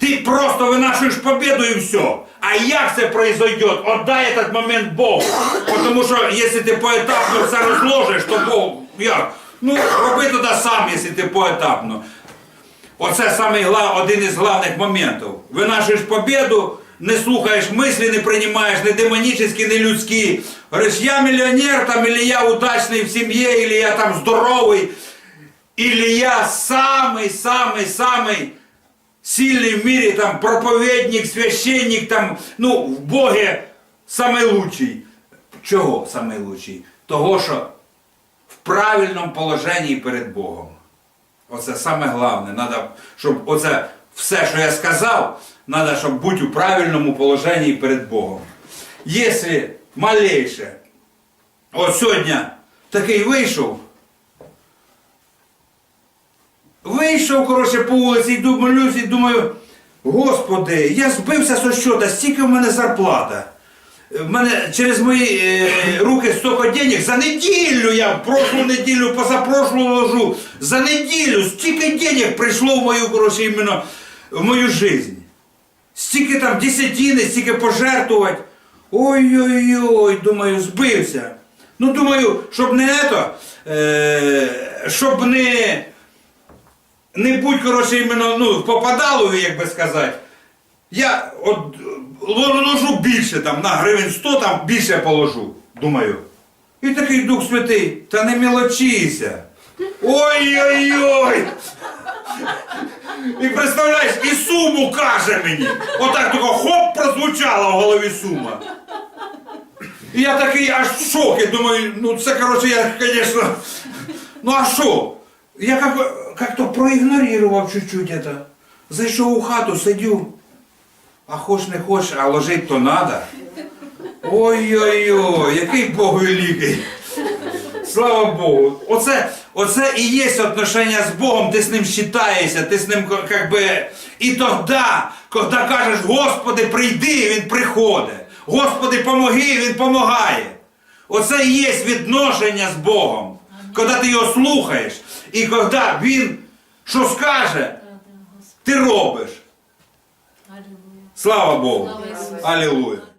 Ты просто вынашиваешь победу и все. А як це произойдет? Отдай этот момент Богу. Потому що якщо ти поетапно все розложиш, то Бог як? Ну, роби тоді сам, якщо ти поетапно. Оце самий гла- один із головних моментів. Винашуєш победу, не слухаєш мислі, не приймаєш ні демонічні, ні людські. Говориш, я мільйонер, там, или я удачний в сім'ї, или я там здоровий, или я самий, самий, самий сильний в мірі, там, проповідник, священник, там, ну, в Боге самий лучший. Чого самий лучший? Того, що в правильному положенні перед Богом. Оце саме головне. Надо, щоб оце все, що я сказав, треба, щоб бути у правильному положенні перед Богом. Якщо малейше, от сьогодні такий вийшов, вийшов, коротше, по вулиці, йду, молюсь і думаю, Господи, я збився со щота, стільки в мене зарплата. В мене через мої е, руки стільки денег за неділю я в прошлу неділю, позапрошлу ложу. За неділю стільки денег прийшло в мою коротше, іменно в мою жизнь. Стільки там десятини, стільки пожертвувати. Ой-ой-ой, думаю, збився. Ну, думаю, щоб не ето, е, щоб не, не будь, коротше, іменно, ну, попадало, як би сказати. Я от ложу більше там на гривень 100, там більше положу, думаю. І такий Дух Святий, та не мелочися. Ой-ой-ой! І представляєш, і суму каже мені. Отак тільки хоп прозвучала в голові сума. І я такий аж в шокі, думаю, ну це, коротше, я, звісно. Ну а що? Я как, как-то проігнорував чуть-чуть это. Зайшов у хату, сидю. А хоч не хоч, а ложить то надо. Ой-ой-ой, який Бог великий. Слава Богу. Оце, оце і є отношення з Богом, ти з ним считаєшся, ти з ним как би. І тоді, коли кажеш, Господи, прийди, Він приходить. Господи, помоги, Він помагає. Оце і є відношення з Богом. Коли ти його слухаєш, і коли він що скаже, ти робиш. Слава Богу. Алілуя.